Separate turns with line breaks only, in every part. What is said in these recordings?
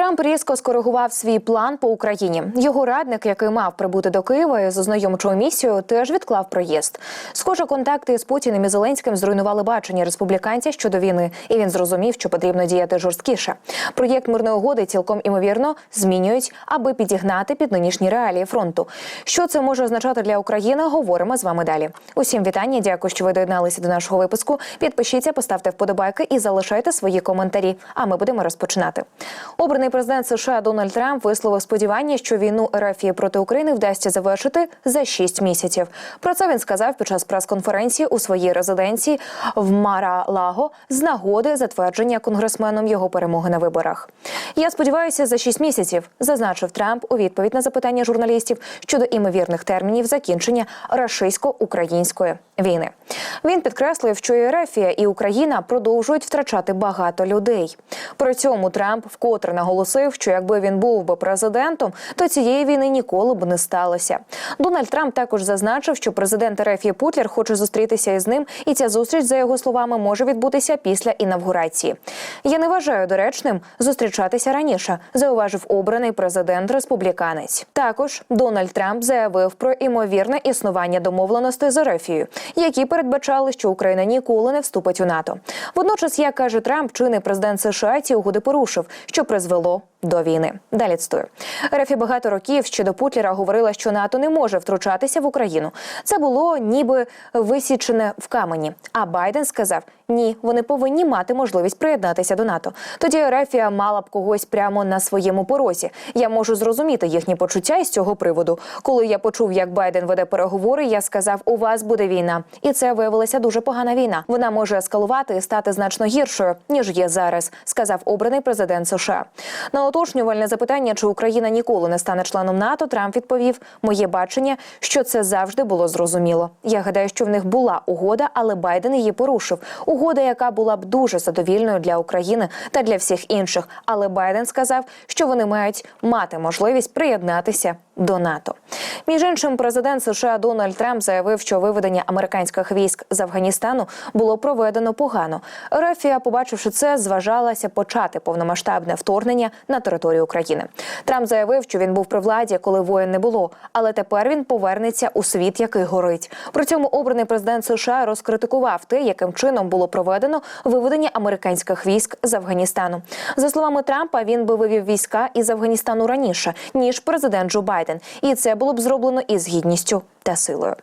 Трамп різко скоригував свій план по Україні. Його радник, який мав прибути до Києва з ознайомчою місією, теж відклав проїзд. Схоже, контакти з Путіним і Зеленським зруйнували бачення республіканця щодо війни, і він зрозумів, що потрібно діяти жорсткіше. Проєкт мирної угоди цілком імовірно змінюють, аби підігнати під нинішні реалії фронту. Що це може означати для України? Говоримо з вами далі. Усім вітання. Дякую, що ви доєдналися до нашого випуску. Підпишіться, поставте вподобайки і залишайте свої коментарі. А ми будемо розпочинати. Обраний президент США Дональд Трамп висловив сподівання, що війну РФ проти України вдасться завершити за 6 місяців. Про це він сказав під час прес-конференції у своїй резиденції в Мара-Лаго з нагоди затвердження конгресменом його перемоги на виборах. Я сподіваюся, за 6 місяців зазначив Трамп у відповідь на запитання журналістів щодо імовірних термінів закінчення рашистсько-української війни. Він підкреслив, що і РФ і Україна продовжують втрачати багато людей. При цьому Трамп вкотре наголосив, що якби він був би президентом, то цієї війни ніколи б не сталося. Дональд Трамп також зазначив, що президент РФ Путлер хоче зустрітися із ним, і ця зустріч, за його словами, може відбутися після інавгурації. Я не вважаю доречним зустрічатися раніше, зауважив обраний президент республіканець. Також Дональд Трамп заявив про імовірне існування домовленостей з РФ, які передбачали, що Україна ніколи не вступить у НАТО. Водночас, як каже Трамп, чинний президент США ці угоди порушив, що призвело example, до війни. Далі цитую. РФ багато років ще до Путлера говорила, що НАТО не може втручатися в Україну. Це було ніби висічене в камені. А Байден сказав: ні, вони повинні мати можливість приєднатися до НАТО. Тоді Рефія мала б когось прямо на своєму порозі. Я можу зрозуміти їхні почуття із цього приводу. Коли я почув, як Байден веде переговори, я сказав: у вас буде війна, і це виявилася дуже погана війна. Вона може ескалувати і стати значно гіршою ніж є зараз, сказав обраний президент США. На уточнювальне запитання, чи Україна ніколи не стане членом НАТО, Трамп відповів: моє бачення, що це завжди було зрозуміло. Я гадаю, що в них була угода, але Байден її порушив. Угода, яка була б дуже задовільною для України та для всіх інших. Але Байден сказав, що вони мають мати можливість приєднатися до НАТО. Між іншим, президент США Дональд Трамп заявив, що виведення американських військ з Афганістану було проведено погано. Рефія, побачивши це, зважалася почати повномасштабне вторгнення на територію України. Трамп заявив, що він був при владі, коли воєн не було, але тепер він повернеться у світ, який горить. При цьому обраний президент США розкритикував те, яким чином було проведено виведення американських військ з Афганістану. За словами Трампа, він би вивів війська із Афганістану раніше ніж президент Джо Байден, і це було б зроблено із гідністю та силою.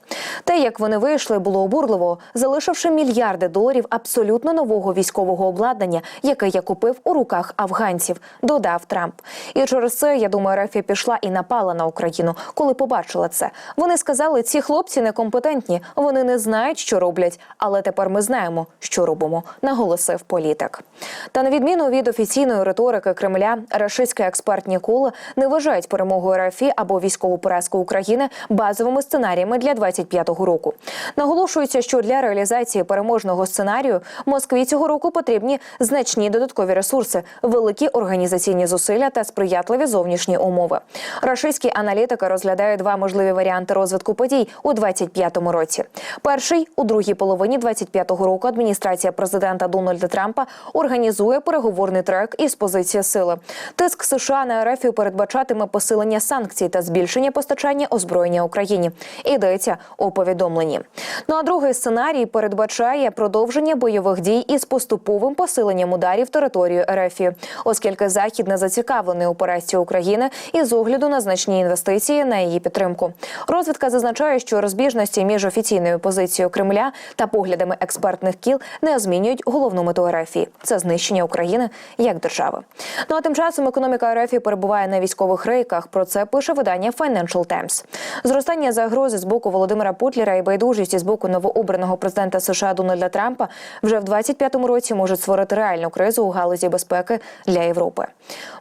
Те, як вони вийшли, було обурливо, залишивши мільярди доларів абсолютно нового військового обладнання, яке я купив у руках афганців, додав Трамп. І через це я думаю, Рафія пішла і напала на Україну, коли побачила це. Вони сказали, ці хлопці некомпетентні, вони не знають, що роблять. Але тепер ми знаємо, що робимо, наголосив політик. Та на відміну від офіційної риторики Кремля, рашистські експертні кола не вважають перемогу РФ або військову поразку України базовими сценаріями для 25-го року. Наголошується, що для реалізації переможного сценарію Москві цього року потрібні значні додаткові ресурси, великі організаційні зусилля та сприятливі зовнішні умови. Рашистські аналітики розглядають два можливі варіанти розвитку подій у 25-му році. Перший у другій половині 25-го року адміністрація президента Дональда Трампа організує переговорний трек із позиції сили. Тиск США на РФ передбачатиме посилення санкцій та збільшення постачання озброєння Україні. Йдеться у повідомленні. Ну а другий сценарій передбачає продовження бойових дій із поступовим посиленням ударів територію РФ, оскільки захід не зацікавлений у поразці України і з огляду на значні інвестиції на її підтримку. Розвідка зазначає, що розбіжності між офіційною позицією Кремля та поглядами експертних кіл не змінюють головну мету РФ – це знищення України як держави. Ну а тим часом економіка РФ перебуває на військових рейках. Про це пише видання Financial Times. Зростання загрози з боку Володимира Путлера і байдужість з боку новообраного президента США Дональда Трампа вже в 25-му році можуть створити реальну кризу у галузі безпеки для Європи.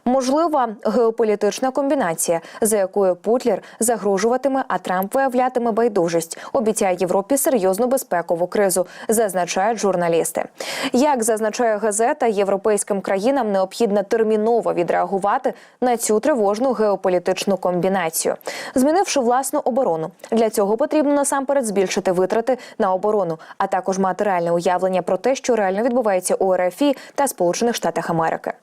Можлива геополітична комбінація, за якою Путлер загрожуватиме, а Трамп виявлятиме байдужість, обіцяє Європі серйозну безпекову кризу, зазначають журналісти. Як зазначає газета, європейським країнам необхідно терміново відреагувати на цю тривожну геополітичну комбінацію, змінивши власну оборону Для цього потрібно насамперед збільшити витрати на оборону, а також мати реальне уявлення про те, що реально відбувається у РФІ та Сполучених Штатах Америки.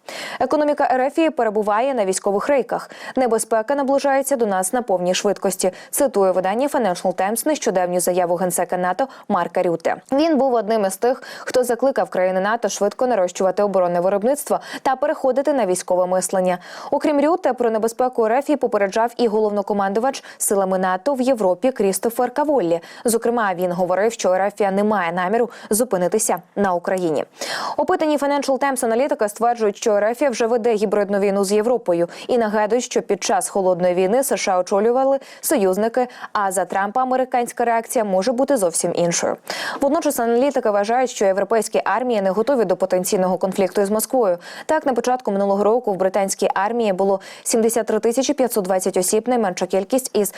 Економіка РФІ перебуває на військових рейках. Небезпека наближається до нас на повній швидкості. Цитує видання Financial Times нещодавню заяву генсека НАТО Марка Рюте. Він був одним із тих, хто закликав країни НАТО швидко нарощувати оборонне виробництво та переходити на військове мислення. Окрім Рюте, про небезпеку РФ попереджав і головнокомандувач силами НАТО в Європі Крістофер Каволлі. Зокрема, він говорив, що РФ не має наміру зупинитися на Україні. Опитані Financial Times аналітики стверджують, що РФ вже веде гібридну війну з Європою і нагадують, що під час холодної війни США очолювали союзники. А за Трампа американська реакція може бути зовсім іншою. Водночас аналітики вважають, що європейські армії не готові до потенційного конфлікту із Москвою. Так, на початку минулого року в британській армії було 73 тисячі 520 осіб, найменша кількість із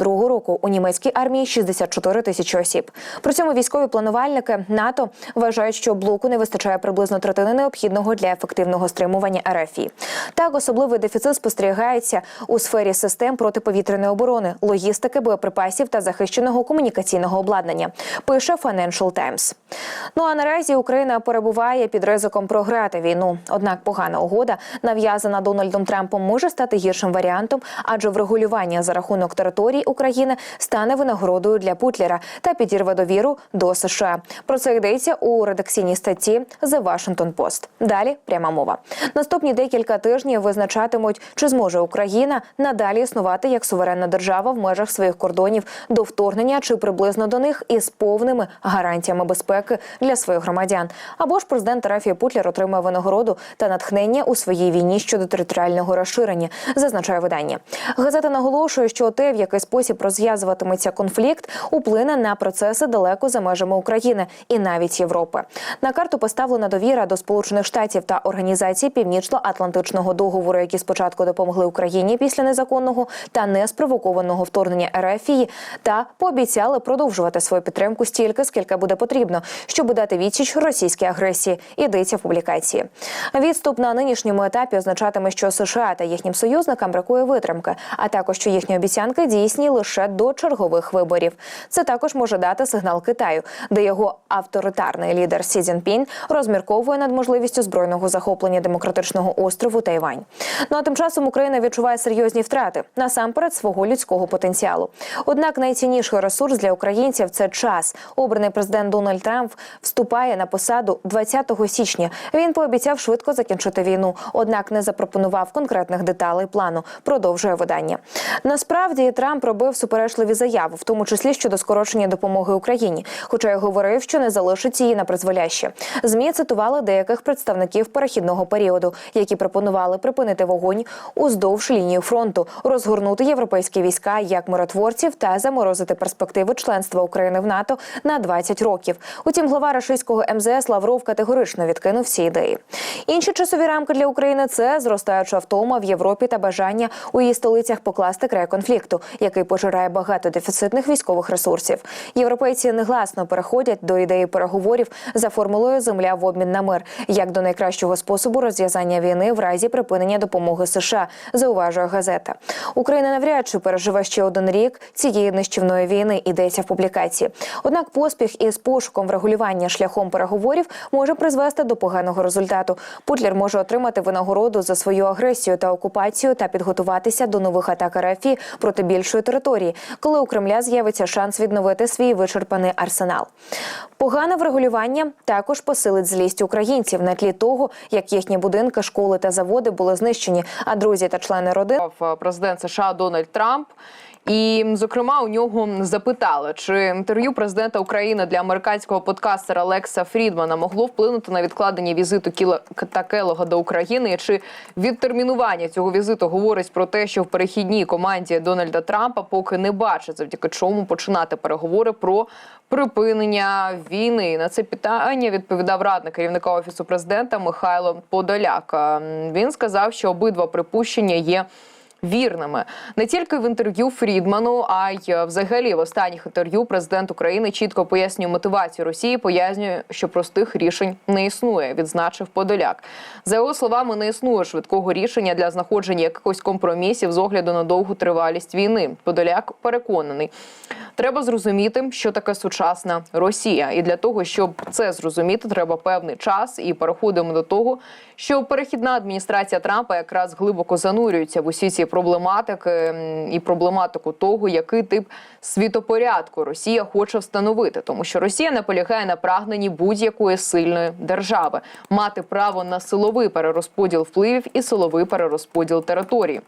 1792 року. У німецькій армії 64 тисячі осіб. При цьому військові планувальники НАТО вважають, що блоку не вистачає приблизно третини необхідного для ефективного стримування РФІ. Так, особливий дефіцит спостерігається у сфері систем протиповітряної оборони, логістики, боєприпасів та захищеного комунікаційного обладнання. Пише Financial Times. Ну а наразі Україна перебуває під ризиком програти війну. Однак погана угода, нав'язана Дональдом Трампом, може стати гіршим варіантом, адже врегулювання за рахунок територій України стане винагородою для Путлера та підірве довіру до США. Про це йдеться у редакційній статті The Washington Post. Далі пряма мова. Наступні декілька тижнів визначатимуть, чи зможе Україна надалі існувати як суверенна держава в межах своїх кордонів до вторгнення чи приблизно до них із повними гарантіями безпеки для своїх громадян. Або ж президент Рафія Путлер отримає винагороду та натхнення у своїй війні щодо територіального розширення, зазначає видання. Газета наголошує, що те, в який спосіб розв'язуватиметься конфлікт, уплине на процеси далеко за межами України і навіть Європи. На карту поставлена довіра до Сполучених Штатів та організації Північно-Атлантичного договору, які спочатку допомогли Україні після незаконного та неспровокованого вторгнення РФії, та пообіцяли продовжувати свою підтримку стільки, скільки буде потрібно, щоб дати відсіч російській агресії. Йдеться в публікації. Відступ на нинішньому етапі означатиме, що США та їхнім союзникам бракує витримки, а також що їхні обіцянки дійсні лише до чергових виборів. Це також може дати сигнал Китаю, де його авторитарний лідер Сі Цзіньпінь розмірковує над можливістю збройного захоплення демократичного острову Тайвань. Ну а тим часом Україна відчуває серйозні втрати насамперед свого людського потенціалу. Однак найцінніший ресурс для українців це час. Обраний президент Дональд Трамп вступає на посаду 20 січня. Він пообіцяв швидко закінчити війну, однак не запропонував конкретних деталей плану. Продовжує видання. Насправді Трамп робив суперечливі заяви, в тому числі щодо скорочення допомоги Україні, хоча й говорив, що не залишить її на призволяще. Змі цитували деяких представників перехідного періоду, які пропонували припинити вогонь уздовж лінії фронту, розгорнути європейські війська як миротворців та заморозити перспективи членства України в НАТО на 20 років. Утім, глава рашистського МЗС Лавров категорично відкинув ці ідеї. Інші часові рамки для України це зростаюча втома в Європі та бажання у її столицях покласти край конфлікту, який пожирає багато дефіцитних військових ресурсів. Європейці негласно переходять до ідеї переговорів за формулою земля в обмін на мир, як до найкращого способу розв'язання війни в разі припинення допомоги США, зауважує газета. Україна навряд чи переживе ще один рік цієї нищівної війни. Йдеться в публікації. Однак поспіх із пошуком врегулювання шляхом переговорів може призвести до поганого результату. Путлер може отримати винагороду за свою агресію та окупацію та підготуватися до нових атак РФ проти більшої території, коли у Кремля з'явиться шанс відновити свій вичерпаний арсенал. Погане врегулювання також посилить злість українців на тлі того, як їхні будинки, школи та заводи були знищені, а друзі та члени родин
Е, президент США Дональд Трамп. І, зокрема, у нього запитали, чи інтерв'ю президента України для американського подкастера Лекса Фрідмана могло вплинути на відкладення візиту Кіла та Келога до України, і чи відтермінування цього візиту говорить про те, що в перехідній команді Дональда Трампа поки не бачить, завдяки чому починати переговори про припинення війни. На це питання відповідав радник керівника офісу президента Михайло Подоляк. Ем, Він сказав, що обидва припущення є вірними. Не тільки в інтерв'ю Фрідману, а й е, взагалі в останніх інтерв'ю президент України чітко пояснює мотивацію Росії, пояснює, що простих рішень не існує. Відзначив Подоляк. За його словами, не існує швидкого рішення для знаходження якихось компромісів з огляду на довгу тривалість війни. Подоляк переконаний. Треба зрозуміти, що таке сучасна Росія, і для того, щоб це зрозуміти, треба певний час. І переходимо до того, що перехідна адміністрація Трампа якраз глибоко занурюється в усі ці проблематики і проблематику того, який тип світопорядку Росія хоче встановити, тому що Росія наполягає на прагненні будь-якої сильної держави мати право на силовий перерозподіл впливів і силовий перерозподіл території.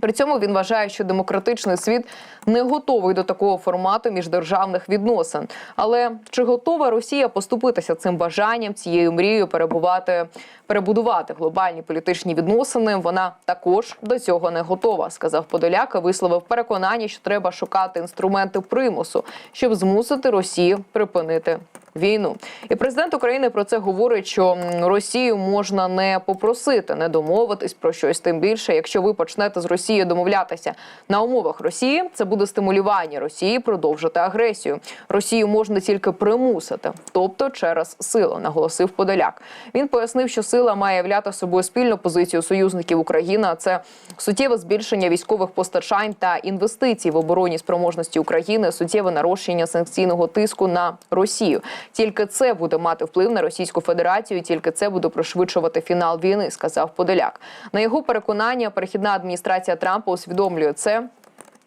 При цьому він вважає, що демократичний світ не готовий до такого формату міждержавних відносин. Але чи готова Росія поступитися цим бажанням, цією мрією перебувати, перебудувати глобальні політичні відносини? Вона також до цього не готова, сказав Подоляк і висловив переконання, що треба шукати інструменти примусу, щоб змусити Росію припинити війну. І президент України про це говорить, що Росію можна не попросити, не домовитись про щось. Тим більше, якщо ви почнете з Росією домовлятися на умовах Росії, це буде стимулювання Росії продовжити агресію. Росію можна тільки примусити, тобто через силу, наголосив Подоляк. Він пояснив, що сила має являти собою спільну позицію союзників України. Це суттєве збільшення військових постачань та інвестицій в оборонні спроможності України, суттєве нарощення санкційного тиску на Росію. Тільки це буде мати вплив на Російську Федерацію, тільки це буде пришвидшувати фінал війни, сказав Подоляк. На його переконання, перехідна адміністрація Трампа усвідомлює це.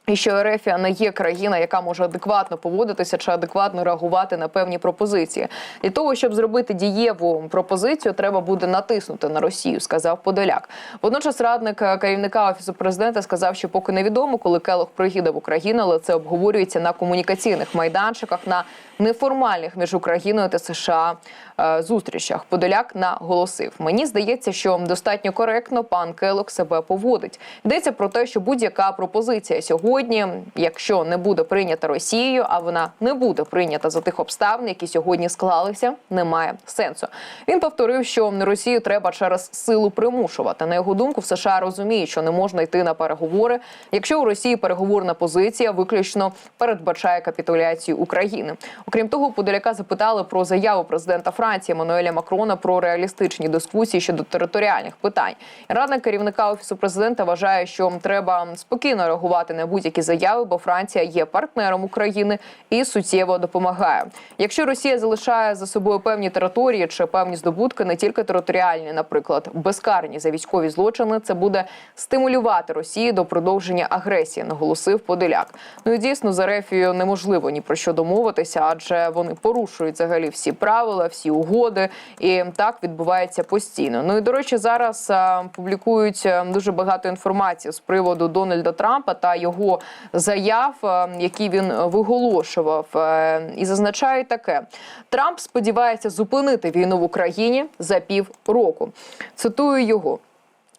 І що Ерефія не є країна, яка може адекватно поводитися чи адекватно реагувати на певні пропозиції. Для того щоб зробити дієву пропозицію, треба буде натиснути на Росію, сказав Подоляк. Водночас радник е, керівника офісу президента сказав, що поки невідомо, коли Келох приїде в Україну, але це обговорюється на комунікаційних майданчиках на неформальних між Україною та США е, зустрічах. Подоляк наголосив: мені здається, що достатньо коректно пан Келок себе поводить. Йдеться про те, що будь-яка пропозиція сьогодні, якщо не буде прийнята Росією, а вона не буде прийнята за тих обставин, які сьогодні склалися, не має сенсу. Він повторив, що Росію треба через силу примушувати. На його думку, в США розуміють, що не можна йти на переговори, якщо у Росії переговорна позиція виключно передбачає капітуляцію України. Окрім того, Подоляка запитали про заяву президента Франції Еммануеля Макрона про реалістичні дискусії щодо територіальних питань. Радник керівника офісу президента вважає, що треба спокійно реагувати на будь-які заяви, бо Франція є партнером України і суттєво допомагає. Якщо Росія залишає за собою певні території чи певні здобутки, не тільки територіальні, наприклад, безкарні за військові злочини, це буде стимулювати Росію до продовження агресії, наголосив Подоляк. Ну і дійсно з Ерефією неможливо ні про що домовитися, адже вони порушують взагалі всі правила, всі угоди, і так відбувається постійно. Ну і до речі, зараз а, публікують дуже багато інформації з приводу Дональда Трампа та його заяв, які він виголошував, Е, і зазначають таке: Трамп сподівається зупинити війну в Україні за пів року. Цитую його.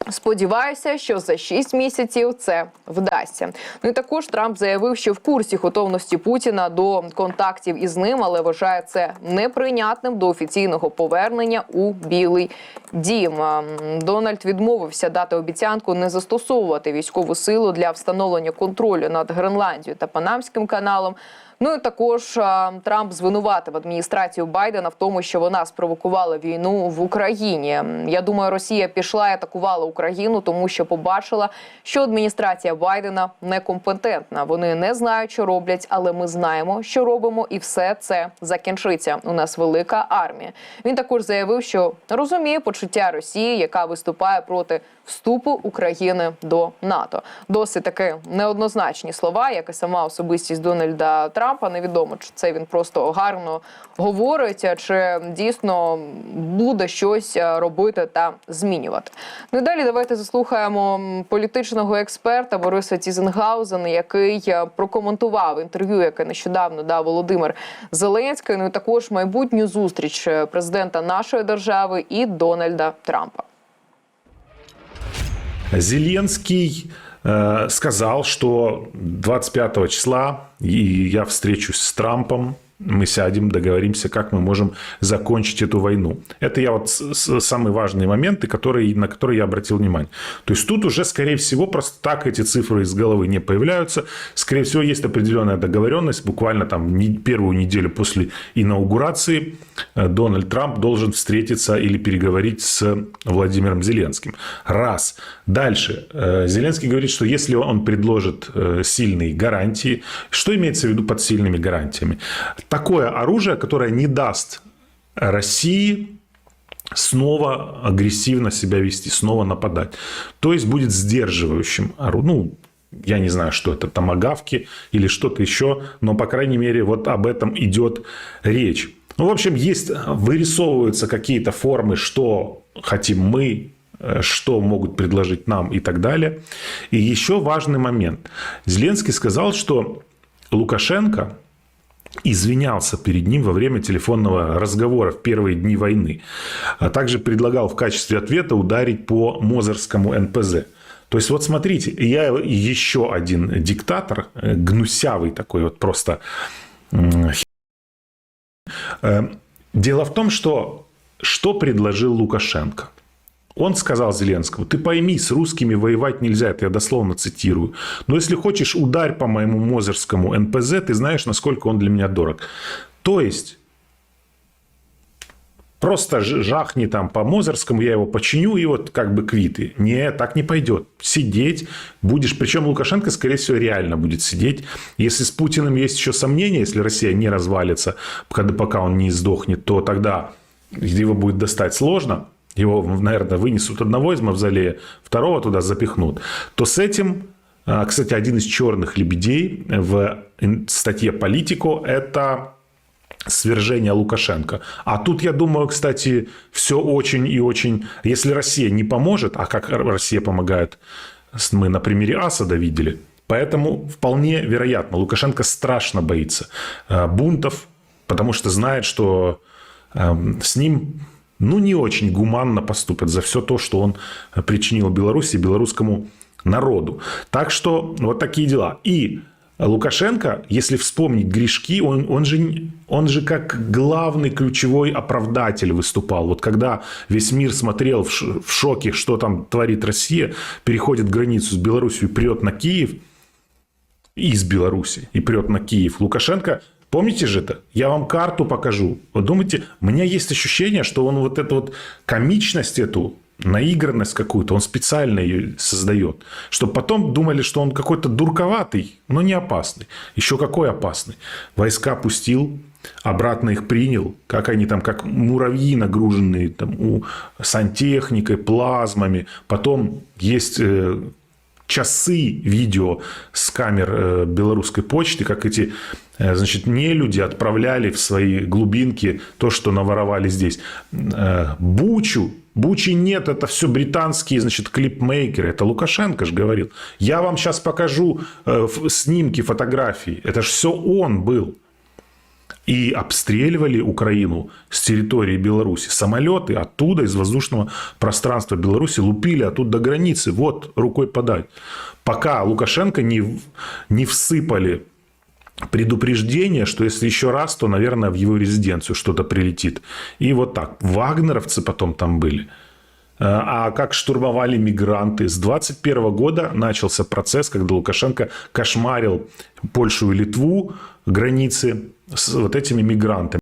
Сподіваюся, що за 6 місяців це вдасться. Ну і також Трамп заявив, що в курсі готовності Путіна до контактів із ним, але вважає це неприйнятним до офіційного повернення у Білий Дім. Ем, Дональд відмовився дати обіцянку не застосовувати військову силу для встановлення контролю над Гренландією та Панамським каналом. Ну і також Трамп звинуватив адміністрацію Байдена в тому, що вона спровокувала війну в Україні. Я думаю, Росія пішла і атакувала Україну, тому що побачила, що адміністрація Байдена некомпетентна. Вони не знають, що роблять, але ми знаємо, що робимо, і все це закінчиться. У нас велика армія. Він також заявив, що розуміє почуття Росії, яка виступає проти вступу України до НАТО. Досить таки неоднозначні слова, як і сама особистість Дональда Трампа. Невідомо, чи це він просто гарно говорить, чи дійсно буде щось е, робити та змінювати. Ну і далі давайте заслухаємо політичного експерта Бориса Тізенгаузена, який е, прокоментував інтерв'ю, яке нещодавно дав Володимир Зеленський. Ну і також майбутню зустріч е, президента нашої держави і Дональда Трампа.
Зеленский э, сказал, что 25 числа и я встречусь с Трампом мы сядем, договоримся, как мы можем закончить эту войну. Это я вот самые важные моменты, которые, на которые я обратил внимание. То есть тут уже, скорее всего, просто так эти цифры из головы не появляются. Скорее всего, есть определенная договоренность. Буквально там не- первую неделю после инаугурации э, Дональд Трамп должен встретиться или переговорить с Владимиром Зеленским. Раз. Дальше. Э, Зеленский говорит, что если он предложит э, сильные гарантии, что имеется в виду под сильными гарантиями? Такое оружие, которое не даст России снова агрессивно себя вести, снова нападать. То есть будет сдерживающим оружием. Ну, я не знаю, что это, томагавки или что-то еще, но, по крайней мере, вот об этом идет речь. Ну, в общем, есть, вырисовываются какие-то формы, что хотим мы, э, что могут предложить нам и так далее. И еще важный момент. Зеленский сказал, что Лукашенко извинялся перед ним во время телефонного разговора в первые дни войны. А также предлагал в качестве ответа ударить по Мозырскому НПЗ. То есть, вот смотрите, я еще один диктатор, э, гнусявый такой вот просто. Э, Дело в том, что что предложил Лукашенко? Он сказал Зеленскому, ты пойми, с русскими воевать нельзя, это я дословно цитирую. Но если хочешь, ударь по моему Мозырскому НПЗ, ты знаешь, насколько он для меня дорог. То есть, просто жахни там по Мозырскому, я его починю, и вот как бы квиты. Не, так не пойдет. Сидеть будешь. Причем Лукашенко, скорее всего, реально будет сидеть. Если с Путиным есть еще сомнения, если Россия не развалится, когда, пока он не сдохнет, то тогда его будет достать сложно. Его, наверное, вынесут одного из мавзолея, второго туда запихнут. То с этим, а, кстати, один из черных лебедей в статье «Политико» – это свержения Лукашенко. А тут, я думаю, кстати, все очень и очень... Если Россия не поможет, а как Россия помогает, мы на примере Асада видели, поэтому вполне вероятно, Лукашенко страшно боится э, бунтов, потому что знает, что эм, с ним ну, не очень гуманно поступят за все то, что он причинил Беларуси белорусскому народу. Так что вот такие дела. И Лукашенко, если вспомнить грешки, он, он, же, он же как главный ключевой оправдатель выступал. Вот когда весь мир смотрел в шоке, что там творит Россия, переходит границу с Беларусью и прет на Киев, из Беларуси и прет на Киев. Лукашенко, помните же это? Я вам карту покажу. Вы думаете, у меня есть ощущение, что он вот эту вот комичность эту, наигранность какую-то, он специально ее создает. Чтобы потом думали, что он какой-то дурковатый, но не опасный. Еще какой опасный. Войска пустил, обратно их принял, как они там, как муравьи нагруженные там, у сантехникой, плазмами. Потом есть э, часы видео с камер э, белорусской почты, как эти э, значит, не люди отправляли в свои глубинки то, что наворовали здесь. Э, Бучу, Бучи нет, это все британские, значит, клипмейкеры. Это Лукашенко же говорил. Я вам сейчас покажу снимки, фотографии. Это же все он был. И обстреливали Украину с территории Беларуси. Самолеты оттуда, из воздушного пространства Беларуси, лупили оттуда до границы. Вот, рукой подать. Пока Лукашенко не, не всыпали предупреждение, что если еще раз, то, наверное, в его резиденцию что-то прилетит. И вот так. Вагнеровцы потом там были. Э, А как штурмовали мигранты? С 21 года начался процесс, когда Лукашенко кошмарил Польшу и Литву, границы с вот этими мигрантами.